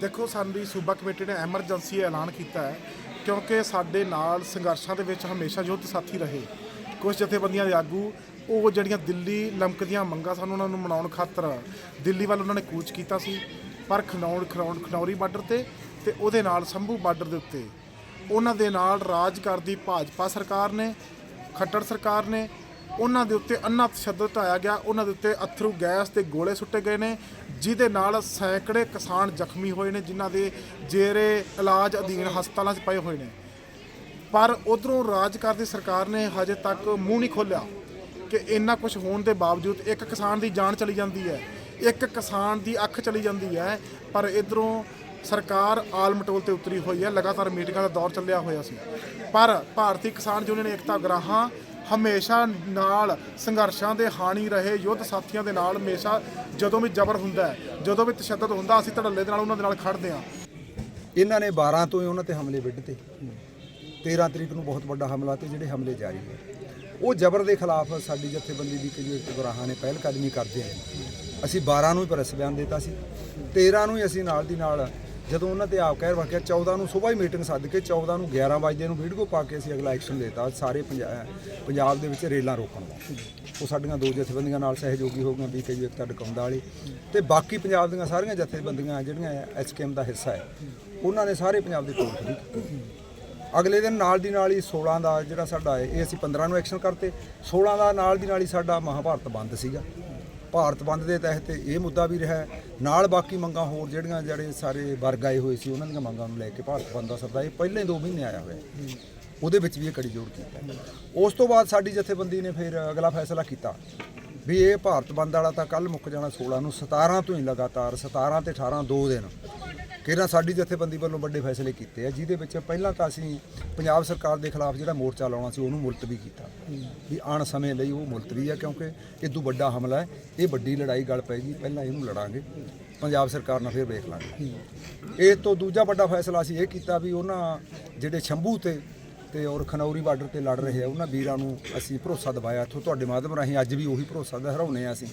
ਦੇਖੋ ਸਾਡੀ ਸੂਬਾ ਕਮੇਟੀ ਨੇ ਐਮਰਜੈਂਸੀ ਐਲਾਨ ਕੀਤਾ ਹੈ ਕਿਉਂਕਿ ਸਾਡੇ ਨਾਲ ਸੰਘਰਸ਼ਾਂ ਦੇ ਵਿੱਚ ਹਮੇਸ਼ਾ ਯੁੱਧ ਸਾਥੀ ਰਹੇ। ਕੁਝ ਜਥੇਬੰਦੀਆਂ ਦੇ ਆਗੂ ਉਹ ਜਿਹੜੀਆਂ ਦਿੱਲੀ ਲਮਕਦੀਆਂ ਮੰਗਾਂ ਸਾਨੂੰ ਉਹਨਾਂ ਨੂੰ ਮਨਾਉਣ ਖਾਤਰ ਦਿੱਲੀ ਵੱਲ ਉਹਨਾਂ ਨੇ ਕੂਚ ਕੀਤਾ ਸੀ ਪਰ ਖਨੌਣ ਖਨੌੜ ਖਨੌਰੀ ਬਾਰਡਰ ਤੇ ਤੇ ਉਹਦੇ ਨਾਲ ਸੰਭੂ ਬਾਰਡਰ ਦੇ ਉੱਤੇ। ਉਹਨਾਂ ਦੇ ਨਾਲ ਰਾਜ ਕਰਦੀ ਭਾਜਪਾ ਸਰਕਾਰ ਨੇ ਖੱਟੜ ਸਰਕਾਰ ਨੇ ਉਹਨਾਂ ਦੇ ਉੱਤੇ ਅੰਨਾ ਤਸ਼ੱਦਦ ਢਾਇਆ ਗਿਆ। ਉਹਨਾਂ ਦੇ ਉੱਤੇ ਅਥਰੂ ਗੈਸ ਤੇ ਗੋਲੇ ਸੁੱਟੇ ਗਏ ਨੇ, ਜਿਹਦੇ ਨਾਲ ਸੈਂਕੜੇ ਕਿਸਾਨ ਜ਼ਖਮੀ ਹੋਏ ਨੇ, ਜਿਨ੍ਹਾਂ ਦੇ ਜੇਰੇ ਇਲਾਜ ਅਧੀਨ ਹਸਪਤਾਲਾਂ 'ਚ ਪਏ ਹੋਏ ਨੇ। ਪਰ ਉਧਰੋਂ ਰਾਜ ਕਰਦੀ ਸਰਕਾਰ ਨੇ ਹਜੇ ਤੱਕ ਮੂੰਹ ਨਹੀਂ ਖੋਲਿਆ ਕਿ ਇੰਨਾ ਕੁਝ ਹੋਣ ਦੇ ਬਾਵਜੂਦ ਇੱਕ ਕਿਸਾਨ ਦੀ ਜਾਨ ਚਲੀ ਜਾਂਦੀ ਹੈ, ਇੱਕ ਕਿਸਾਨ ਦੀ ਅੱਖ ਚਲੀ ਜਾਂਦੀ ਹੈ। ਪਰ ਇਧਰੋਂ ਸਰਕਾਰ ਆਲ ਮਟੋਲ ਤੇ ਉਤਰੀ ਹੋਈ ਹੈ, ਲਗਾਤਾਰ ਮੀਟਿੰਗਾਂ ਦਾ ਦੌਰ ਚੱਲਿਆ ਹੋਇਆ ਸੀ। ਪਰ ਭਾਰਤੀ ਕਿਸਾਨ ਯੂਨੀਅਨ ਏਕਤਾ ਗਰਾਹਾਂ ਹਮੇਸ਼ਾ ਨਾਲ ਸੰਘਰਸ਼ਾਂ ਦੇ ਹਾਣੀ ਰਹੇ, ਯੁੱਧ ਸਾਥੀਆਂ ਦੇ ਨਾਲ ਹਮੇਸ਼ਾ ਜਦੋਂ ਵੀ ਜ਼ਬਰ ਹੁੰਦਾ ਹੈ, ਜਦੋਂ ਵੀ ਤਸ਼ੱਦਦ ਹੁੰਦਾ, ਅਸੀਂ ਧੜੱਲੇ ਦੇ ਨਾਲ ਉਹਨਾਂ ਦੇ ਨਾਲ ਖੜਦੇ ਹਾਂ। ਇਹਨਾਂ ਨੇ 12 ਤੋਂ ਹੀ ਉਹਨਾਂ ਤੇ ਹਮਲੇ ਵਿੱਢਤੇ। 13 ਤਰੀਕ ਨੂੰ ਬਹੁਤ ਵੱਡਾ ਹਮਲਾ ਤੇ ਜਿਹੜੇ ਹਮਲੇ ਜਾਰੀ ਹੈ ਉਹ ਜ਼ਬਰ ਦੇ ਖਿਲਾਫ ਸਾਡੀ ਜਥੇਬੰਦੀ ਦੀ ਕਈ ਗੁਰਾਹਾਂ ਨੇ ਪਹਿਲ ਕਦਮੀ ਕਰਦੇ ਆ ਅਸੀਂ 12 ਨੂੰ ਹੀ ਪ੍ਰੈਸ ਬਿਆਨ ਦਿੱਤਾ ਸੀ। 13 ਨੂੰ ਹੀ ਅਸੀਂ ਨਾਲ ਦੀ ਨਾਲ ਜਦੋਂ ਉਹਨਾਂ ਤੇ ਆਪ ਕਹਿਰ ਵਾਕਿਆ 14 ਨੂੰ ਸਵੇਰ ਹੀ ਮੀਟਿੰਗ ਸੱਦ ਕੇ 14 ਨੂੰ 11 ਵਜੇ ਨੂੰ ਵੀਡੀਓ ਪਾ ਕੇ ਅਸੀਂ ਅਗਲਾ ਐਕਸ਼ਨ ਦਿੱਤਾ ਸਾਰੇ ਪੰਜਾਬ ਦੇ ਵਿੱਚ ਰੇਲਾਂ ਰੋਕਣ ਦਾ। ਉਹ ਸਾਡੀਆਂ ਦੋ ਜਥੇਬੰਦੀਆਂ ਨਾਲ ਸਹਿਯੋਗੀ ਹੋ ਗਈਆਂ ਬੀਕੇਯੂ ਏਕਤਾ ਡਕਾਉਂਦਾ ਵਾਲੀ ਤੇ ਬਾਕੀ ਪੰਜਾਬ ਦੀਆਂ ਸਾਰੀਆਂ ਜਥੇਬੰਦੀਆਂ ਜਿਹੜੀਆਂ ਐਚਕੇਐਮ ਦਾ ਹਿੱਸਾ ਹੈ ਉਹਨਾਂ ਨੇ ਸਾਰੇ ਪੰਜਾਬ ਦੇ ਟੋਲ ਖੜੀ ਅਗਲੇ ਦਿਨ ਨਾਲ ਦੀ ਨਾਲ ਹੀ 16 ਦਾ ਜਿਹੜਾ ਸਾਡਾ ਇਹ ਅਸੀਂ 15 ਨੂੰ ਐਕਸ਼ਨ ਕਰਤੇ 16 ਦਾ ਨਾਲ ਦੀ ਨਾਲ ਹੀ ਸਾਡਾ ਮਹਾਭਾਰਤ ਬੰਦ ਸੀਗਾ। ਭਾਰਤ ਬੰਦ ਦੇ ਤਹਿਤ ਇਹ ਮੁੱਦਾ ਵੀ ਰਿਹਾ ਨਾਲ ਬਾਕੀ ਮੰਗਾਂ ਹੋਰ ਜਿਹੜੀਆਂ ਜਿਹੜੇ ਸਾਰੇ ਵਰਗ ਆਏ ਹੋਏ ਸੀ, ਉਹਨਾਂ ਦੀਆਂ ਮੰਗਾਂ ਨੂੰ ਲੈ ਕੇ ਭਾਰਤ ਬੰਦ ਦਾ ਸੱਦਾ ਇਹ ਪਹਿਲੇ 2 ਮਹੀਨੇ ਆਇਆ ਹੋਇਆ ਉਹਦੇ ਵਿੱਚ ਵੀ ਇਹ ਕੜੀ ਜੋੜ ਕੀਤਾ ਉਸ ਤੋਂ ਬਾਅਦ ਸਾਡੀ ਜਥੇਬੰਦੀ ਨੇ ਫਿਰ ਅਗਲਾ ਫੈਸਲਾ ਕੀਤਾ। ਵੀ ਇਹ ਭਾਰਤ ਬੰਦ ਵਾਲਾ ਤਾਂ ਕੱਲ ਮੁੱਕ ਜਾਣਾ 16 ਨੂੰ 17 ਤੋਂ ਹੀ ਲਗਾਤਾਰ 17 ਤੇ 18 ਦੋ ਦਿਨ। ਕਿਹੜਾ ਸਾਡੀ ਜਥੇਬੰਦੀ ਵੱਲੋਂ ਵੱਡੇ ਫੈਸਲੇ ਕੀਤੇ ਆ, ਜਿਹਦੇ ਵਿੱਚ ਪਹਿਲਾਂ ਤਾਂ ਅਸੀਂ ਪੰਜਾਬ ਸਰਕਾਰ ਦੇ ਖਿਲਾਫ ਜਿਹੜਾ ਮੋਰਚਾ ਲਾਉਣਾ ਸੀ, ਉਹਨੂੰ ਮੁਲਤਵੀ ਕੀਤਾ। ਵੀ ਆਣ ਸਮੇਂ ਲਈ ਉਹ ਮੁਲਤਵੀ ਆ, ਕਿਉਂਕਿ ਇਹ ਤੋਂ ਵੱਡਾ ਹਮਲਾ ਹੈ, ਇਹ ਵੱਡੀ ਲੜਾਈ ਗੱਲ ਪੈਗੀ ਪਹਿਲਾਂ ਇਹਨੂੰ ਲੜਾਂਗੇ, ਪੰਜਾਬ ਸਰਕਾਰ ਨਾਲ ਫਿਰ ਵੇਖ ਲਾਂਗੇ। ਇਹ ਤੋਂ ਦੂਜਾ ਵੱਡਾ ਫੈਸਲਾ ਅਸੀਂ ਇਹ ਕੀਤਾ ਵੀ ਉਹਨਾਂ ਜਿਹੜੇ ਸ਼ੰਭੂ ਤੇ ਤੇ ਔਰ ਖਨੌਰੀ ਬਾਰਡਰ ਤੇ ਲੜ ਰਹੇ ਆ ਉਹਨਾਂ ਵੀਰਾਂ ਨੂੰ ਅਸੀਂ ਭਰੋਸਾ ਦਵਾਇਆ। ਇੱਥੋਂ ਤੁਹਾਡੇ ਮਾਧਿਅਮ ਰਾਹੀਂ ਅੱਜ ਵੀ ਉਹੀ ਭਰੋਸਾ ਦਹਰਾਉਨੇ ਆ ਅਸੀਂ।